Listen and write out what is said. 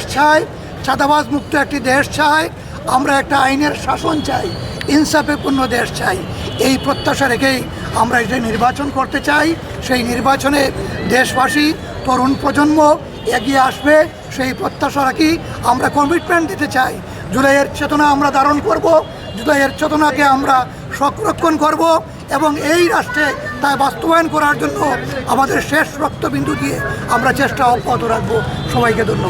দেশ চাই, চাঁদাবাজ মুক্ত একটি দেশ চাই, আমরা একটা আইনের শাসন চাই, ইনসাফেপূর্ণ দেশ চাই। এই প্রত্যাশা রেখেই আমরা এটা নির্বাচন করতে চাই, সেই নির্বাচনে দেশবাসী, তরুণ প্রজন্ম এগিয়ে আসবে, সেই প্রত্যাশা রাখি আমরা কমিটমেন্ট দিতে চাই। জুলাইয়ের চেতনা আমরা ধারণ করব, জুলাইয়ের চেতনাকে আমরা সংরক্ষণ করব এবং এই রাষ্ট্রে তা বাস্তবায়ন করার জন্য আমাদের শেষ রক্তবিন্দু দিয়ে আমরা চেষ্টা অব্যাহত রাখব। সবাইকে ধন্যবাদ।